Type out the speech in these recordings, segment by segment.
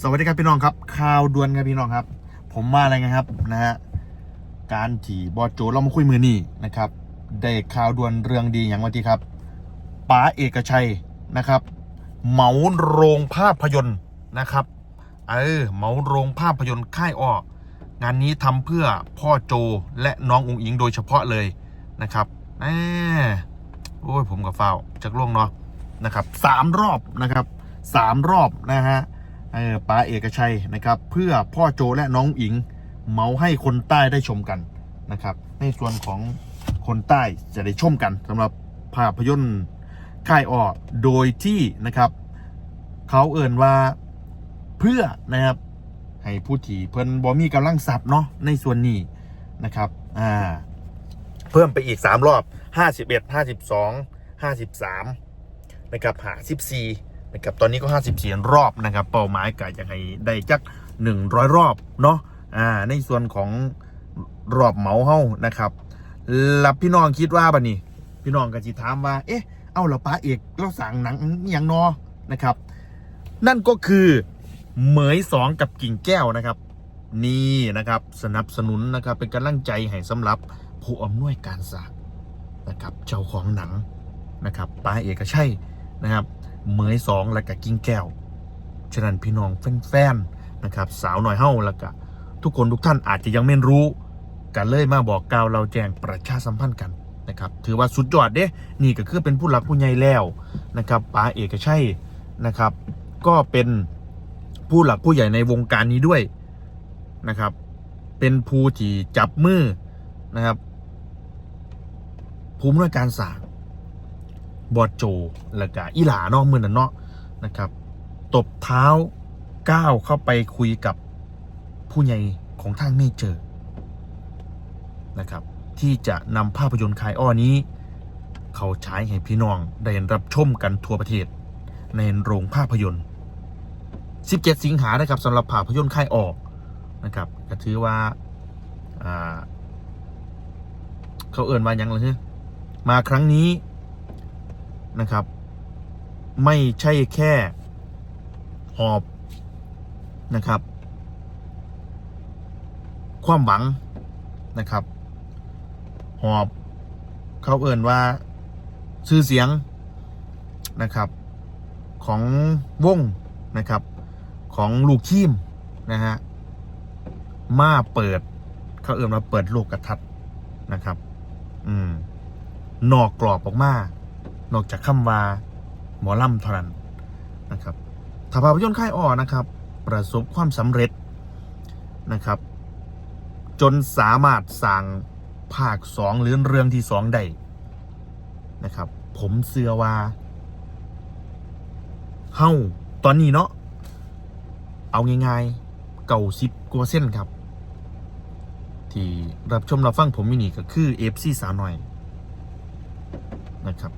สวัสดีครับพี่น้องครับข่าวด่วนครับพี่น้องครับ ผมมาอะไรกันครับนะฮะการที่บอโจเรามาคุยมือนี่นะครับได้ข่าวด่วนเรื่องดีอย่างวันที่ครับป๋าเอกชัยนะครับ เหมาโรงภาพยนตร์นะครับเออเหมาโรงภาพยนตร์ค่ายอ้องานนี้ทำเพื่อพ่อโจและน้องอุงอิงโดยเฉพาะเลยนะครับแหมโอ้ยผมกับฟ้าจากล่วงเนาะนะครับสามรอบนะครับสามรอบนะฮะ ป้าเอกชัยนะครับ เพื่อพ่อโจและน้องอิงเมาให้คนใต้ได้ชมกันนะครับ ในส่วนของคนใต้จะได้ชมกันสำหรับภาพยนตร์ค่ายออโดยที่นะครับ เขาเอ่นว่าเพื่อนะครับให้ผู้ที่เพิ่นบ่มีกำลังทรัพย์เนาะในส่วนนี้นะครับอ่าเพิ่มไปอีก 3 รอบ 51 52 53 นะครับหา14 นะครับตอนนี้ก็ 54 รอบนะครับ เป้าหมายกะจะให้ได้จัก 100 รอบเนาะอ่าในส่วนของรอบเหมาเฮานะครับแล้วพี่น้องคิดว่าบัดนี้ พี่น้องก็สิถามว่า เอ๊ะ เอาละป้าเอกเราสั่งหนังอย่างนอนะครับ นั่นก็คือเหมยสองกับกิ่งแก้วนะครับ นี่นะครับสนับสนุนนะครับเป็นกำลังใจให้สำหรับผู้อำนวยการสางนะครับเจ้าของหนังนะครับป้าเอกก็ใชัยนะครับ เหมยสองแล้วก็กิ้งแก้ว ฉะนั้นพี่น้องแฟนๆนะครับ สาวหน่อยเฮ้าแล้วก็ทุกคนทุกท่านอาจจะยังไม่รู้กันเลยมาบอกกล่าวเราแจ้งประชาสัมพันธ์กันนะครับ ถือว่าสุดยอดเด้ นี่ก็คือเป็นผู้หลักผู้ใหญ่แล้วนะครับป๋าเอกชัยนะครับ ก็เป็นผู้หลักผู้ใหญ่ในวงการนี้ด้วยนะครับ เป็นผู้ที่จับมือนะครับภูมิหน่วยการสร้าง บอดโจแล้วก็อีหลาเนาะมือนั่นเนาะนะครับ ตบเท้าก้าวเข้าไปคุยกับผู้ใหญ่ของทางเมเจอร์นะครับ ที่จะนำภาพยนตร์คายอ้อนี้ เขาใช้ให้พี่น้องได้รับชมกันทั่วประเทศ ในโรงภาพยนตร์ 17 สิงหานะครับสำหรับภาพยนตร์คายออกนะครับก็ถือว่าาเขาเอ่นมายังเลยมาครั้งนี้ นะครับ ไม่ใช่แค่หอบนะครับ ความหวังนะครับ หอบเขาเอ่นว่าชื่อเสียงนะครับ ของวงนะครับ ของลูกทีมนะฮะมาเปิด เขาเอ่นมาเปิดโลกกระทัดนะครับ อืมนอกกรอบออกมา นอกจากคำว่าหมอลำเท่านั้นนะครับถ้าภาพยนตร์ค่ายอ้อนะครับ ประสบความสำเร็จนะครับ จนสามารถสั่งภาคสองหรือเรื่องที่สองได้นะครับ ผมเชื่อว่าเฮ้าตอนนี้เนาะเอาง่ายๆเก่าสิบกว่าเส้นครับ ที่รับชมรับฟังผมมินี่ก็คือเอฟซีสาวหน่อยนะครับ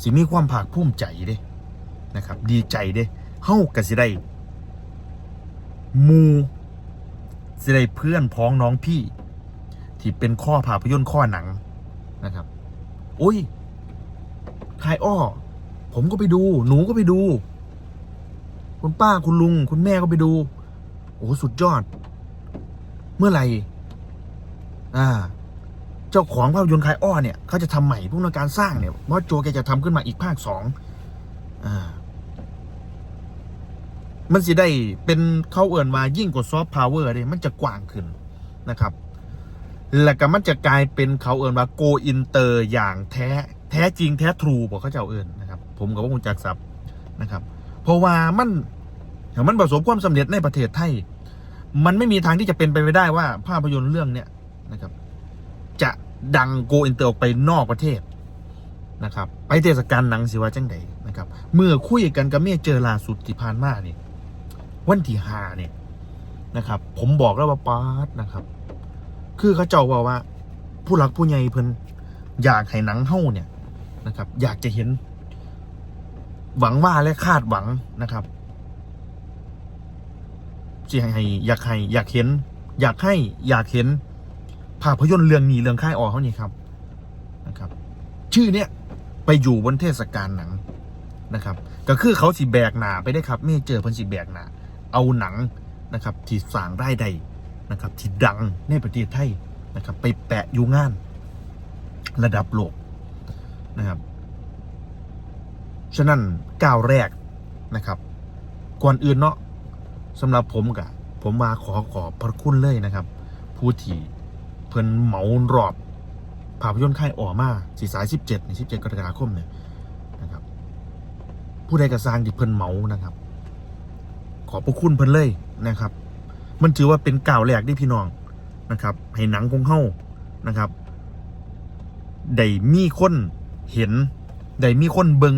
สิมีความภาคภูมิใจเด้นะครับ ดีใจเด้เฮ้าก็สิได้มูสิได้เพื่อนพ้องน้องพี่ ที่เป็นข้อภาพยนตร์ข้อหนังนะครับโอ้ยคายอ้อ ผมก็ไปดู หนูก็ไปดู คุณป้าคุณลุง คุณแม่ก็ไปดู โอ้สุดยอด เมื่อไหร่ อ่า จ้าของภาพยนตร์คายอ้อเนี่ยเขาจะทำใหม่พวกในการสร้างเนี่ยว่าโจแกจะทำขึ้นมาอีกภาคสองอ่ามันสิได้เป็นเขาเอื่นมายิ่งกว่าซอฟต์พาวเวอร์เลยมันจะกว้างขึ้นนะครับ แล้วก็มันจะกลายเป็นเขาเอื่นว่าโกอินเตอร์อย่างแท้แท้จริงแท้ทรูบอกเขาเจ้าเอื่นนะครับ ผมกับว่าคุณจักรศัพท์นะครับ เพราะว่ามันมันประสบความสำเร็จในประเทศไทย มันไม่มีทางที่จะเป็นไปไม่ได้ว่าภาพยนตร์เรื่องเนี้ยนะครับ ดังโกอินเตอร์ออกไปนอกประเทศนะครับ ไปเทศกาลหนังสิว่าจังไดนะครับ เมื่อคุยกันกับเมียเจอล่าสุดที่ผ่านมาเนี่ยวันที่ห้าเนี่ยนะครับ ผมบอกแล้วว่าปาดนะครับ คือเขาเจ้าว่าว่า ผู้หลักผู้ใหญ่เพิ่นอยากให้หนังเฮ้าเนี่ยนะครับ อยากจะเห็น หวังว่าและคาดหวังนะครับสิให้อยากให้อยากเห็น อยากให้อยากเห็น ภาพยนตร์เรื่องนี้เรื่องค่ายออกเขานี่ครับนะครับ ชื่อเนี้ยไปอยู่บนเทศกาลหนังนะครับ ก็คือเขาสิแบกหนาไปได้ครับไม่เจอพิ่นสิแบกหนาเอาหนังนะครับที่สร้างได้ใดนะครับที่ดังในประเทศไทยนะครับ ไปแปะอยู่งาน ระดับโลกนะครับ ฉะนั้นก้าวแรกนะครับก่อนอื่นเนาะสำหรับผมกะผมมาขอขอบพระคุณเลยนะครับ ผู้ที่ เพิ่นเหมารอบภาพยนตร์ค่ายออมาสีสายสิบเจ็ดสิบเจ็ดกรกฎาคมเนี่ยนะครับ ผู้ใดกระสร้างที่เพิ่นเหมานะครับ ขอบพระคุณเพิ่นเลยนะครับ มันถือว่าเป็นก้าวแรกที่พี่น้องนะครับ ให้หนังของเฮานะครับได้มีคนเห็นได้มีคนเบิง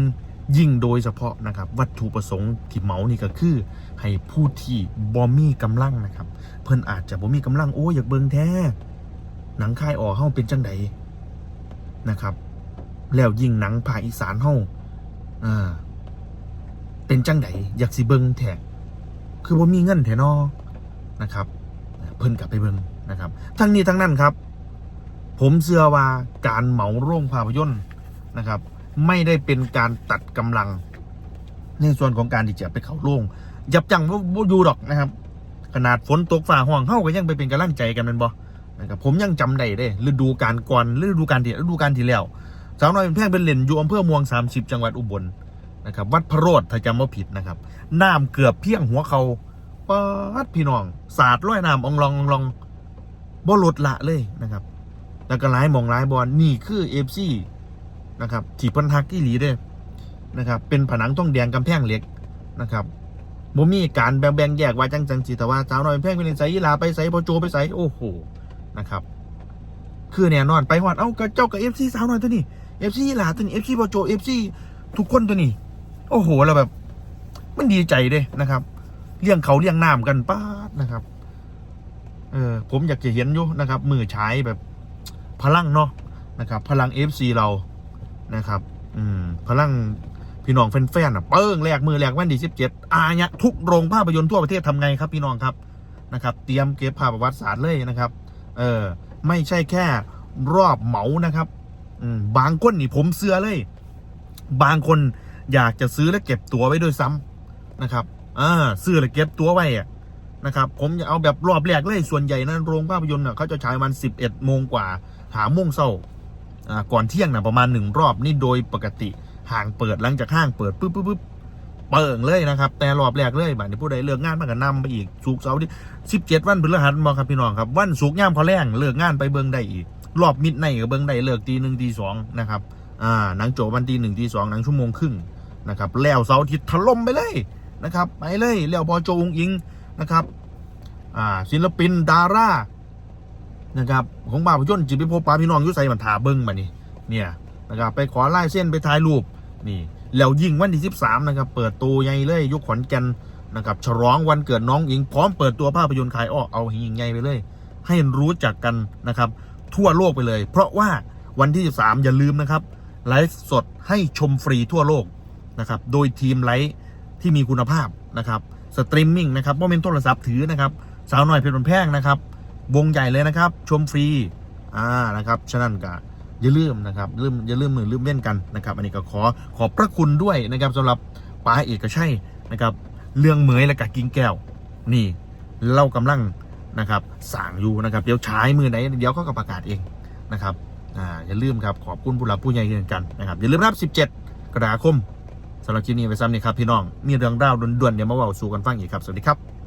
ยิ่งโดยเฉพาะนะครับ วัตถุประสงค์ที่เหมานี่ก็คือ ให้ผู้ที่บ่มีกำลังนะครับ เพิ่นอาจจะบ่มีกำลังโอ้อยากเบิงแท้ หนังค่ายออกเฮาเป็นจังไดนะครับ แล้วยิ่งหนังภาคอีสานเฮาอ่าเป็นจังไดอยากสิเบิงแท้คือบ่มีเงินแท้นอนะครับ เพิ่นกลับไปเบิงนะครับ ทั้งนี้ทั้งนั้นครับ ผมเชื่อว่าการเหมาโรงภาพยนตร์นะครับ ไม่ได้เป็นการตัดกำลัง ในส่วนของการที่จะไปเข้าโรงยับยั้งบ่บ่อยู่ดอกนะครับ ขนาดฝนตกฝ่าห้องเฮาก็ยังไปเป็นกำลังใจกันมันบ่ นะครับผมยังจำได้เด้ฤดูกาลก่อนฤดูกาลที่ฤดูกาลที่แล้วสาวน้อยเป็นแพงเป็นเล่นอยู่อำเภอมือง30 จังหวัดอุบลนะครับวัดพระโรธถ้าจำไม่ผิดนะครับน้ำเกือบเพียงหัวเขาปาดพี่น้องสาดร้อยน้ำองลององลองบ่ลดละเลยนะครับ แล้วก็หลายมองหลายบอลนี่คือเอฟซีนะครับที่พันฮักที่หลีเด้นะครับเป็นผนังต้องแดงกำแพงเหล็กนะครับบ่มีการแบ่งแบ่งแยกว่าจังจังสิแต่ว่าสาวน้อยเป็นแพงเป็นใส่ยีลาไปใส่พอโจไปใส่โอ้โห นะครับ คือแน่นอนไปฮอดเอ้าก็เจ้ากับเอฟซีสาวน้อยตัวนี้เอฟซีหลาตัวนี้เอฟซีพอโจเอฟซีทุกคนตัวนี้ โอ้โหเราแบบ มันดีใจเด้นะครับเลี้ยงเขาเลี้ยงน้ำกันป้าดนะครับ เออผมอยากจะเห็นอยู่นะครับ มือใช้แบบพลังเนาะนะครับ พลัง FC เรานะครับ อืม พลังพี่น้องแฟนๆอะเปิ้งแรกมือแรกวันที่สิบเจ็ดอาเนี่ยทุกโรงภาพยนตร์ทั่วประเทศทำไงครับ พี่น้องครับนะครับ เตรียมเก็บภาพประวัติศาสตร์เลยนะครับ เออ ไม่ใช่แค่รอบเหมานะครับบางคนนี่ผมเสือเลย บางคนอยากจะซื้อและเก็บตั๋วไว้ด้วยซ้ำนะครับอ่าซื้อและเก็บตั๋วไว้อะนะครับ ผมจะเอาแบบรอบแรกเลยส่วนใหญ่นะโรงภาพยนตร์เขาจะฉายวันสิบเอ็ดโมงกว่าหาโมงเศร้าอ่าก่อนเที่ยงนะประมาณหนึ่งรอบนี่โดยปกติห่างเปิดหลังจากห้างเปิดปุ๊บปุ๊บปุ๊บ เปิงเลยนะครับ แต่รอบแรกเลยบัดนี้ผู้ใดเลิกงานมันก็นำไปอีกสุกเสาร์ที่สิบเจ็ดวันพฤหัสมอครับพี่น้องครับวันศุกย่ามพอแรงเลิกงานไปเบิ่งได้อีก รอบมิดไนท์ก็เบิ่งได้เลิกตีหนึ่งตีสองนะครับอ่าหนังโจบวันตีหนึ่งตีสองหนังชั่วโมงครึ่งนะครับแล้วเสาร์อาทิตย์ถล่มไปเลยนะครับไปเลยแล้วพอโจงอิงนะครับอ่าศิลปินดารานะครับของบาพยนตร์จิไปพปาพี่น้องยุใส่มันถาเบิ้งมานี่เนี่ยนะครับไปขอไล่เส้นไปถ่ายรูปนี่ แล้วยิ่งวันที่ 13 นะครับ เปิดตัวใหญ่เลยยุคขอนแก่นนะครับฉลองวันเกิดน้องอิงพร้อมเปิดตัวภาพยนตร์ขายออกเอาหิงใหญ่ไปเลย ให้รู้จักกันนะครับ ทั่วโลกไปเลย เพราะว่าวันที่ 13 อย่าลืมนะครับไลฟ์สดให้ชมฟรีทั่วโลกนะครับโดยทีมไลฟ์ที่มีคุณภาพนะครับสตรีมมิ่งนะครับว่าเป็นโทรศัพท์ถือนะครับสาวหน้อยเพชรบนแพงนะครับวงใหญ่เลยนะครับ ชมฟรีอ่านะครับฉะนั้นก็ อย่าลืมนะครับลืมอย่าลืมมือลืมเล่นกันนะครับ อันนี้ก็ขอขอบพระคุณด้วยนะครับสำหรับป้าเอกชัยนะครับ เรื่องเหมยและกะกิ้งแก้ว นี่เรากำลังนะครับสั่งอยู่นะครับ เดี๋ยวใช้มือไหนเดี๋ยวเขาก็ประกาศเองนะครับอ่าอย่าลืมครับขอบคุณผู้หลักผู้ใหญ่เช่นกันนะครับอย่าลืมรับ 17 กรกฎาคมสำหรับคลิปนี้ไปซ้ำนี่ครับพี่น้องมีเรื่องราวด่วนๆเดี๋ยวมาเล่าสู่กันฟังอีกครับสวัสดีครับ